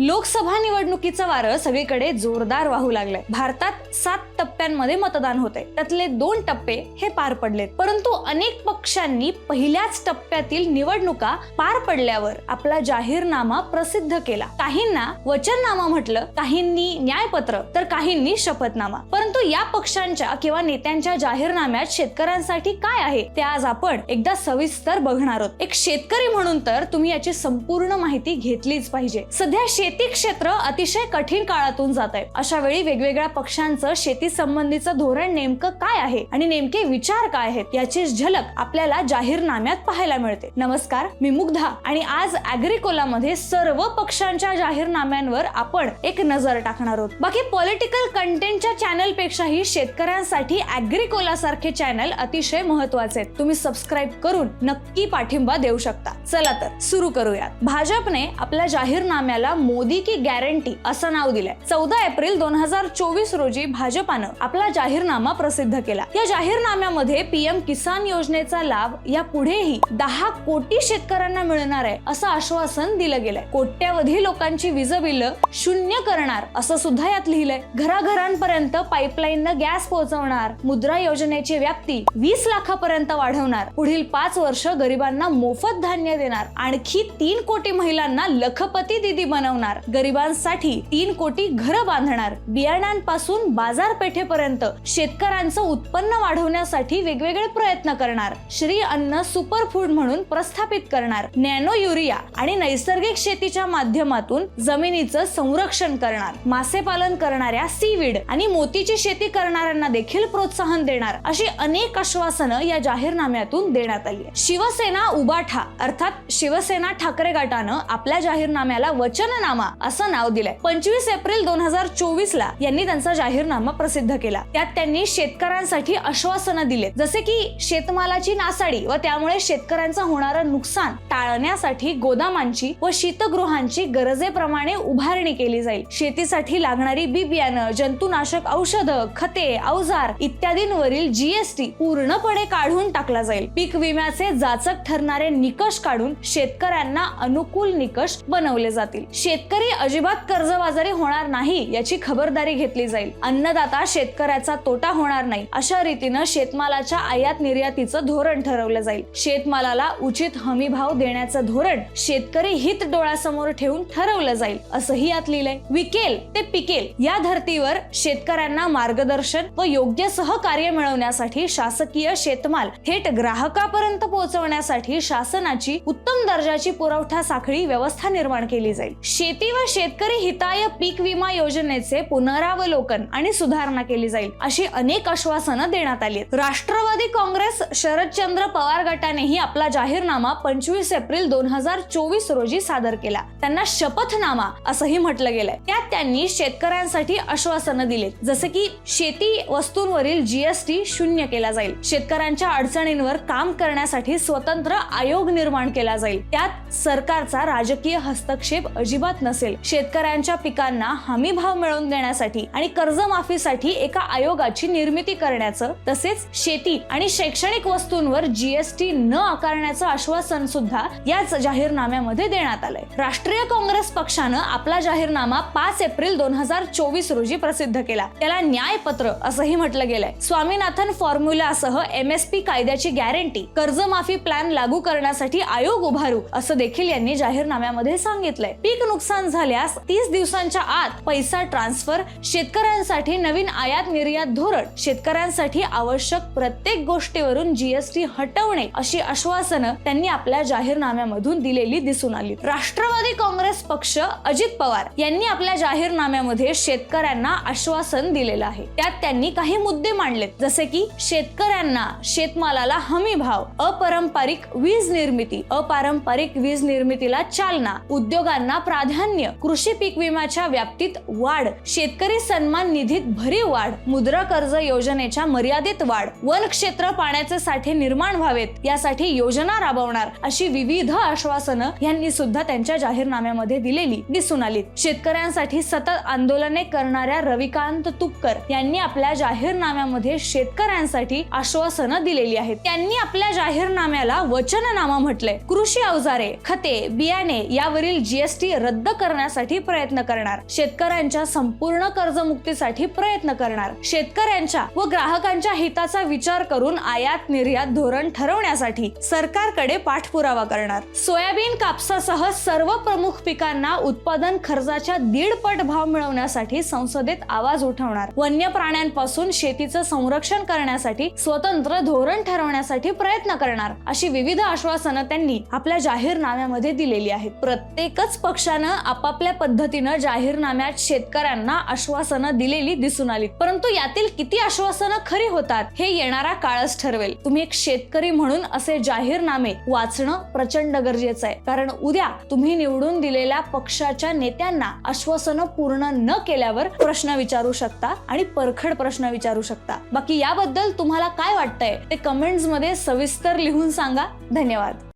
लोकसभा निवडणुकीचं वारं सगळीकडे जोरदार वाहू लागलंय. भारतात सात टप्प्यांमध्ये मतदान होते त्यातले दोन टप्पे हे पार पडलेत. परंतु अनेक पक्षांनी पहिल्याच टप्प्यातील निवडणुका पार पडल्यावर आपला जाहीरनामा प्रसिद्ध केला. काहींना वचननामा म्हटलं काहींनी न्यायपत्र तर काहींनी शपथनामा. परंतु या पक्षांच्या किंवा नेत्यांच्या जाहीरनाम्यात शेतकऱ्यांसाठी काय आहे ते आज आपण एकदा सविस्तर बघणार आहोत. एक शेतकरी म्हणून तर तुम्ही याची संपूर्ण माहिती घेतलीच पाहिजे. सध्या शेती क्षेत्र अतिशय कठीण काळातून जात आहे अशा वेळी वेगवेगळ्या पक्षांचं शेती संबंधीचं धोरण नेमकं काय आहे आणि नेमके विचार काय आहेत याची झलक आपल्याला जाहीरनाम्यात पाहायला मिळते. नमस्कार मी मुग्धा आणि आज अॅग्रिकोला मध्ये सर्व पक्षांच्या जाहीरनाम्यांवर आपण एक नजर टाकणार आहोत. बाकी पॉलिटिकल कंटेंटच्या चॅनल पेक्षाही शेतकऱ्यांसाठी अॅग्रिकोला सारखे चॅनल अतिशय महत्त्वाचे आहेत. तुम्ही सबस्क्राईब करून नक्की पाठिंबा देऊ शकता. चला तर सुरू करूयात. भाजपने आपल्या जाहीरनाम्याला मोदी की गॅरंटी असं नाव दिलंय. चौदा एप्रिल दोन हजार चोवीस रोजी भाजपानं आपला जाहीरनामा प्रसिद्ध केला. या जाहीरनाम्यामध्ये पीएम किसान योजनेचा लाभ या पुढेही दहा कोटी शेतकऱ्यांना मिळणार आहे असं आश्वासन दिलं गेलंय. कोट्यावधी लोकांची वीज बिल शून्य करणार असं सुद्धा यात लिहिलंय. घराघरांपर्यंत पाईपलाईननं गॅस पोहोचवणार मुद्रा योजनेची व्याप्ती वीस लाखापर्यंत वाढवणार पुढील पाच वर्ष गरिबांना मोफत धान्य देणार आणखी तीन कोटी महिलांना लखपती दिदी बनवणार. गरिबांसाठी तीन कोटी घरं बांधणार. बियाण्यांपासून बाजारपेठेपर्यंत शेतकऱ्यांचं उत्पन्न वाढवण्यासाठी वेगवेगळे प्रयत्न करणार. श्री अन्न सुपर फूड म्हणून प्रस्थापित करणार. नॅनो युरिया आणि नैसर्गिक शेतीच्या माध्यमातून जमिनीचं संरक्षण करणार. मासे पालन करणाऱ्या सीवीड आणि मोतीची शेती करणाऱ्यांना देखील प्रोत्साहन देणार अशी अनेक आश्वासनं या जाहीरनाम्यातून देण्यात आली शिवसेना उबाठा अर्थात शिवसेना ठाकरे गटानं आपल्या जाहीरनाम्याला वचननामा असं नाव दिलंय. पंचवीस एप्रिल दोन हजार चोवीस ला यांनी त्यांचा जाहीरनामा प्रसिद्ध केला. त्यात त्यांनी शेतकऱ्यांसाठी आश्वासनं दिले जसे की शेतमालाची नासाडी व त्यामुळे शेतकऱ्यांचं होणारं नुकसान टाळण्यासाठी गोदामांची व शीतगृहांची गरजेप्रमाणे उभारणी केली जाईल. शेतीसाठी लागणारी बी बियाणं जंतुनाशक औषधं खते अवजार इत्यादींवरील जीएसटी पूर्णपणे काढून टाकला जाईल. पीक विम्याचे जाचक ठरणारे निकष काढून शेतकऱ्यांना अनुकूल निकष बनवले जातील. शेत शेतकरी अजिबात कर्जबाजारी होणार नाही याची खबरदारी घेतली जाईल. अन्नदाता शेतकऱ्याचा तोटा होणार नाही अशा रीतीनं शेतमालाच्या आयात निर्यातीचं धोरण ठरवलं जाईल. शेतमालाला उचित हमी भाव देण्याचं धोरण शेतकरी हित डोळ्यासमोर ठेवून ठरवलं जाईल असंही यात लिहिलंय. विकेल ते पिकेल या धर्तीवर शेतकऱ्यांना मार्गदर्शन व योग्य सहकार्य मिळवण्यासाठी शासकीय शेतमाल थेट ग्राहकापर्यंत पोहोचवण्यासाठी शासनाची उत्तम दर्जाची पुरवठा साखळी व्यवस्था निर्माण केली जाईल. शेती व शेतकरी हिताय पीक विमा योजनेचे पुनरावलोकन आणि सुधारणा केली जाईल अशी अनेक आश्वासनं देण्यात आली राष्ट्रवादी काँग्रेस शरदचंद्र पवार गटानेही आपला जाहीरनामा पंचवीस एप्रिल दोन हजार चोवीस रोजी सादर केला. त्यांना शपथनामा असंही म्हटलं गेलंय. त्यात त्यांनी शेतकऱ्यांसाठी आश्वासनं दिले जसे की शेती वस्तूंवरील जीएसटी शून्य केला जाईल. शेतकऱ्यांच्या अडचणींवर काम करण्यासाठी स्वतंत्र आयोग निर्माण केला जाईल. त्यात सरकारचा राजकीय हस्तक्षेप अजिबात नसेल. शेतकऱ्यांच्या पिकांना हमी भाव मिळवून देण्यासाठी आणि कर्जमाफीसाठी एका आयोगाची निर्मिती करण्याचं तसेच शेती आणि शैक्षणिक वस्तूंवर जीएसटी न आकारण्याचं आश्वासन सुद्धा याच जाहीरनाम्यामध्ये देण्यात आलंय. राष्ट्रीय काँग्रेस पक्षानं आपला जाहीरनामा पाच एप्रिल दोन हजार चोवीस रोजी प्रसिद्ध केला. त्याला न्यायपत्र असंही म्हटलं गेलंय. स्वामीनाथन फॉर्म्युलासह एमएसपी कायद्याची गॅरंटी कर्जमाफी प्लॅन लागू करण्यासाठी आयोग उभारू असं देखील यांनी जाहीरनाम्यामध्ये सांगितलंय. पीक नुकसान झाल्यास तीस दिवसांच्या आत पैसा ट्रान्सफर शेतकऱ्यांसाठी नवीन आयात निर्यात धोरण. शेतकऱ्यांसाठी आवश्यक प्रत्येक गोष्टीवरून जीएसटी हटवणे अशी आश्वासनं त्यांनी आपल्या जाहीरनाम्यामधून दिलेली दिसून आली. राष्ट्रवादी काँग्रेस पक्ष अजित पवार यांनी आपल्या जाहीरनाम्यामध्ये शेतकऱ्यांना आश्वासन दिलेलं आहे. त्यात त्यांनी काही मुद्दे मांडलेत. जसे की शेतकऱ्यांना शेतमालाला हमी भाव अपारंपरिक वीज निर्मिती अपारंपरिक वीज निर्मितीला चालना उद्योगांना प्राधान्य कृषी पीक विम्याच्या व्याप्तीत वाढ शेतकरी सन्मान निधीत भरीव वाढ मुद्रा कर्ज योजनेच्या मर्यादित वाढ वन क्षेत्र पाण्याचे साठे निर्माण व्हावेत यासाठी योजना राबवणार अशी विविध आश्वासनं यांनी सुद्धा त्यांच्या जाहीरनाम्यामध्ये दिलेली दिसून आली शेतकऱ्यांसाठी सतत आंदोलने करणाऱ्या रविकांत तुपकर यांनी आपल्या जाहीरनाम्यामध्ये शेतकऱ्यांसाठी आश्वासनं दिलेली आहेत. त्यांनी आपल्या जाहीरनाम्याला वचननामा म्हटलंय. कृषी अवजारे खते बियाणे यावरील जीएसटी रद्द रद्द करण्यासाठी प्रयत्न करणार. शेतकऱ्यांच्या संपूर्ण कर्जमुक्तीसाठी प्रयत्न करणार. शेतकऱ्यांच्या व ग्राहकांच्या हिताचा विचार करून आयात निर्यात धोरण ठरवण्यासाठी सरकारकडे पाठपुरावा करणार. सोयाबीन कापसासह सर्व प्रमुख पिकांना उत्पादन खर्चाच्या दीडपट भाव मिळवण्यासाठी संसदेत आवाज उठवणार. वन्य प्राण्यांपासून शेतीचं संरक्षण करण्यासाठी स्वतंत्र धोरण ठरवण्यासाठी प्रयत्न करणार अशी विविध आश्वासनं त्यांनी आपल्या जाहीरनाम्यामध्ये दिलेली आहेत. प्रत्येकच पक्षानं आपापल्या पद्धतीनं जाहीरनाम्यात शेतकऱ्यांना आश्वासनं दिलेली दिसून आली. परंतु यातील किती आश्वासनं खरी होतात हे येणारा काळच ठरवेल. तुम्ही एक शेतकरी म्हणून असे जाहीरनामे वाचणं प्रचंड गरजेचं आहे. कारण उद्या तुम्ही निवडून दिलेल्या पक्षाच्या नेत्यांना आश्वासनं पूर्ण न केल्यावर प्रश्न विचारू शकता आणि परखड प्रश्न विचारू शकता. बाकी याबद्दल तुम्हाला काय वाटतंय ते कमेंट्समध्ये सविस्तर लिहून सांगा. धन्यवाद.